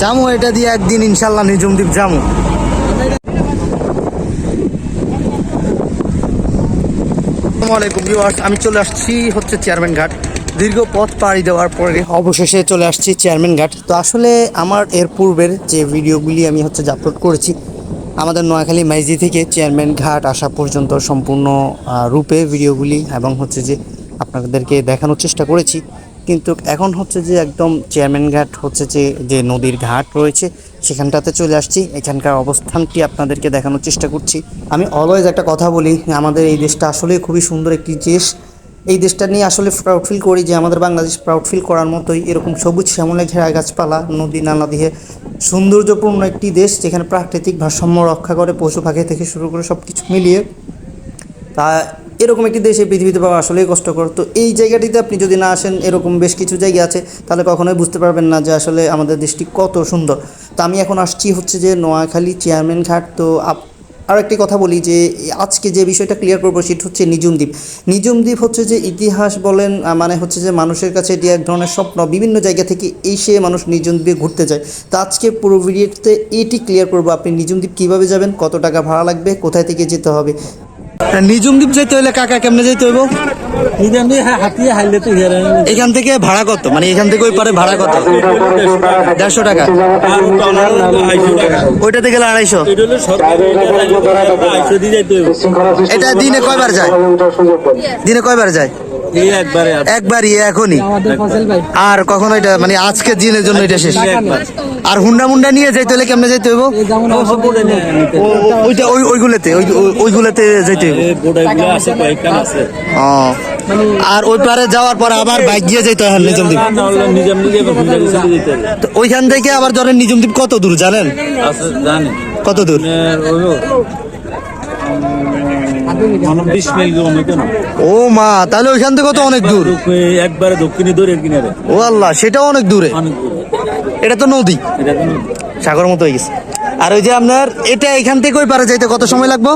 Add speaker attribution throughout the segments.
Speaker 1: জামু, এটা দিয়ে একদিন ইনশাল্লাহ নিজুম দ্বীপ জামু। আসসালামু ভিউয়ার্স, আমি চলে আসছি হচ্ছে চেয়ারম্যান ঘাট। দীর্ঘ পথ পাড়ি দেওয়ার পরে অবশেষে চলে আসছি চেয়ারম্যান ঘাট। তো আসলে আমার এর পূর্বের যে ভিডিওগুলি আমি হচ্ছে আপলোড করেছি, আমাদের নোয়াখালী মাইজি থেকে চেয়ারম্যান ঘাট আসা পর্যন্ত সম্পূর্ণ রূপে ভিডিওগুলি এবং হচ্ছে যে আপনাদেরকে দেখানোর চেষ্টা করেছি। কিন্তু এখন হচ্ছে যে একদম চেয়ারম্যান ঘাট হচ্ছে যে যে নদীর ঘাট রয়েছে, সেখানটাতে চলে আসছি। এখানকার অবস্থানটি আপনাদেরকে দেখানোর চেষ্টা করছি। আমি অলওয়েজ একটা কথা বলি, আমাদের এই দেশটা আসলে খুবই সুন্দর একটি দেশ। এই দেশটা নিয়ে আসলে প্রাউড ফিল করি যে, আমাদের বাংলাদেশ প্রাউড ফিল করার মতোই এরকম সবুজ শ্যামলে ঘেরা গাছপালা নদী নালা দিয়ে সৌন্দর্যপূর্ণ একটি দেশ, যেখানে প্রাকৃতিক ভারসাম্য রক্ষা করে পশু পাখি থেকে শুরু করে সব কিছু মিলিয়ে। তা এরকম একটি দেশে পৃথিবীতে পাওয়া আসলেই কষ্টকর। তো এই জায়গাটিতে আপনি যদি না আসেন, এরকম বেশ কিছু জায়গা আছে, তাহলে কখনোই বুঝতে পারবেন না যে আসলে আমাদের দেশটি কত সুন্দর। তো আমি এখন আসছি হচ্ছে যে নোয়াখালী চেয়ারম্যান ঘাট। তো আপ আর একটি কথা বলি যে, আজকে যে বিষয়টা ক্লিয়ার করব সেটা হচ্ছে নিজুম দ্বীপ। নিজুম দ্বীপ হচ্ছে যে ইতিহাস বলেন মানে হচ্ছে যে মানুষের কাছে এটি এক ধরনের স্বপ্ন। বিভিন্ন জায়গা থেকে এসে মানুষ নিজুম দ্বীপে ঘুরতে যায়। তো আজকে পুরো ভিডিওতে এটি ক্লিয়ার করব। আপনি নিজুম দ্বীপ কীভাবে যাবেন, কত টাকা ভাড়া লাগবে, কোথায় থেকে যেতে হবে নিজুম দ্বীপ যেতে হইলে কাকা কেমনে যেতে হইব?
Speaker 2: হেরে
Speaker 1: এখান থেকে ভাড়া কত? মানে এখান থেকে ওই পারে ভাড়া কত? দেড়শো টাকা। ওইটাতে গেলে আড়াইশো।
Speaker 2: এটা
Speaker 1: দিনে কয়বার যায়? দিনে কয়বার যায়। একবারই এখনই। আর কখন এটা মানে আজকে দিনের জন্য এটা শেষ। আর হুন্ডা মুন্ডা নিয়ে যাইতে হলে কেমনে যাইতে হইব? ওইটা। ওই ওইগুলোতে ওই ওই- ওইগুলোতে যাইতে হইব। ও। আর ওই পারে যাওয়ার পর আবার বাইক দিয়ে যাইতে হয় নিজম দ্বীপ
Speaker 2: না হলে নিজে নিজে বুঝে বুঝে যেতে হবে।
Speaker 1: তো ওইখান থেকে আবার ধরেন নিজমদ্বীপ কত দূর জানেন? কত দূর
Speaker 2: মানে বিশ মাইল দূর অনেক না
Speaker 1: ও মা তাহলে ওইখান থেকে তো অনেক দূর।
Speaker 2: একবারে দক্ষিণে দূরের কিনারে।
Speaker 1: ও আল্লাহ সেটাও অনেক দূরে। এটা তো নদী। সাগর মতো হয়ে গেছে। আর ওই যে আপনার এটা এখান থেকে ওই পারে যাইতে কত সময় লাগবে?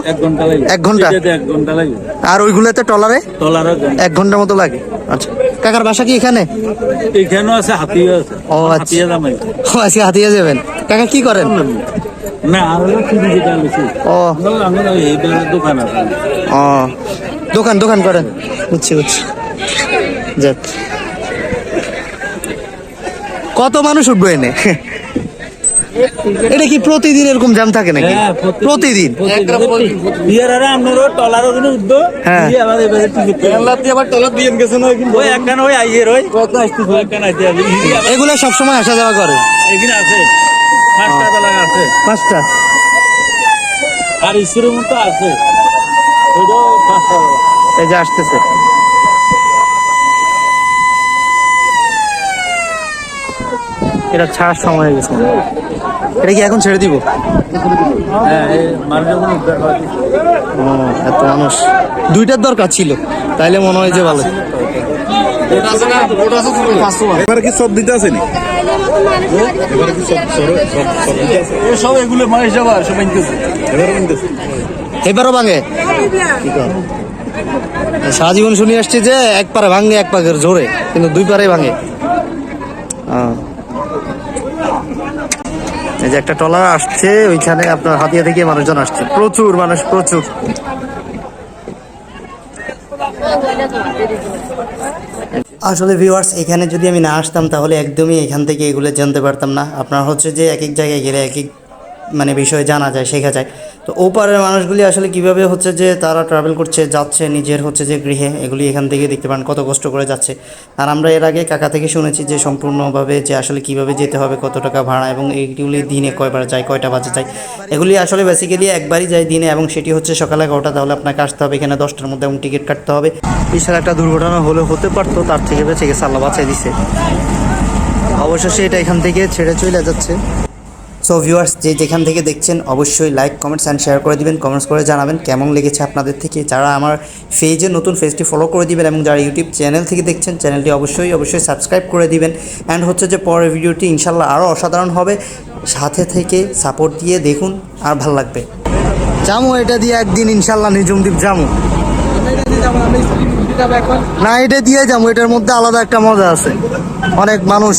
Speaker 2: এক ঘণ্টা
Speaker 1: আর ওইগুলোতে টলারে
Speaker 2: টলার
Speaker 1: এক ঘণ্টা। মতো লাগে। আচ্ছা। কাকার বাসা কি এখানে?
Speaker 2: এখানেও আছে
Speaker 1: ও, আচ্ছা।
Speaker 2: হাতিয়া
Speaker 1: ও আজকে হাতিয়ে যাবেন। কাকা কি করেন? ও।
Speaker 2: দোকান আছে।
Speaker 1: ও। দোকান দোকান করেন। বুঝছি বুঝছি। যাক। কত মানুষ উঠবো এনে? এটা কি প্রতিদিন এরকম জ্যাম থাকে নাকি?
Speaker 2: হ্যাঁ,
Speaker 1: প্রতিদিন হ্যাঁ। এগুলো সবসময় আসা যাওয়া করে।
Speaker 2: পাঁচটা বেলা আছে।
Speaker 1: পাঁচটা।
Speaker 2: আর ঈশ্বরের মতো আছে।
Speaker 1: এই যে আসতেছে। এটা ছাড়ার সময় হয়ে গেছে। এটা কি এখন ছেড়ে দিব?
Speaker 2: হ্যাঁ
Speaker 1: এত মানুষ। দুইটার দরকার ছিল। তাইলে মনে হয় যে ভালো।
Speaker 3: এবারে কি সব দিতে আসেনি? এবারে কি সব সব সব সব দিতে আছে
Speaker 2: সব এগুলো মানুষ যাবার সব আনতেছে
Speaker 1: এবারও ভাঙে? সারা জীবন শুনে আসছি যে এক পারে ভাঙে এক পাকের জোরে কিন্তু দুই পারে ভাঙে। আহ। এই যে একটা টলার আসছে ওইখানে আপনার হাতিয়া থেকে মানুষজন আসছে। প্রচুর মানুষ প্রচুর। আসলে ভিউয়ার্স এখানে যদি আমি না আসতাম, তাহলে একদমই এখান থেকে এগুলো জানতে পারতাম না। আপনার হচ্ছে যে এক এক জায়গায় গেলে এক এক মানে বিষয়ে জানা যায়, শেখা যায়। তো ওপারের মানুষগুলি আসলে কীভাবে হচ্ছে যে তারা ট্রাভেল করছে, যাচ্ছে, নিজের হচ্ছে যে গৃহে, এগুলি এখান থেকে দেখতে পান কত কষ্ট করে যাচ্ছে। আর আমরা এর আগে কাকা থেকে শুনেছি যে সম্পূর্ণভাবে যে আসলে কীভাবে যেতে হবে, কত টাকা ভাড়া এবং এইগুলি দিনে কয়বার যায়, কয়টা বাজে যায়, এগুলি আসলে বেসিক্যালি একবারই যায় দিনে এবং সেটি হচ্ছে সকাল এগারোটা, তাহলে আপনাকে আসতে হবে এখানে দশটার মধ্যে এবং টিকিট কাটতে হবে। বিশাল একটা দুর্ঘটনা হলে হতে পারতো, তার থেকে বেঁচে গেছে, আল্লাহ বাঁচাই দিছে। অবশেষে এটা এখান থেকে ছেড়ে চলে যাচ্ছে। সো ভিউয়ার্স যে যেখান থেকে দেখছেন, অবশ্যই লাইক কমেন্টস অ্যান্ড শেয়ার করে দিবেন। কমেন্টস করে জানাবেন কেমন লেগেছে আপনাদের থেকে। যারা আমার পেজে নতুন পেজটি ফলো করে দিবেন এবং যারা ইউটিউব চ্যানেল থেকে দেখছেন চ্যানেলটি অবশ্যই অবশ্যই সাবস্ক্রাইব করে দিবেন। অ্যান্ড হচ্ছে যে পরের ভিডিওটি ইনশাল্লাহ আরও অসাধারণ হবে। সাথে থেকে সাপোর্ট দিয়ে দেখুন, আর ভালো লাগবে। জামু, এটা দিয়ে একদিন ইনশাল্লাহ নিজুম দ্বীপ জামু। না, এটা দিয়ে যাব এটার মধ্যে আলাদা একটা মজা আছে। অনেক মানুষ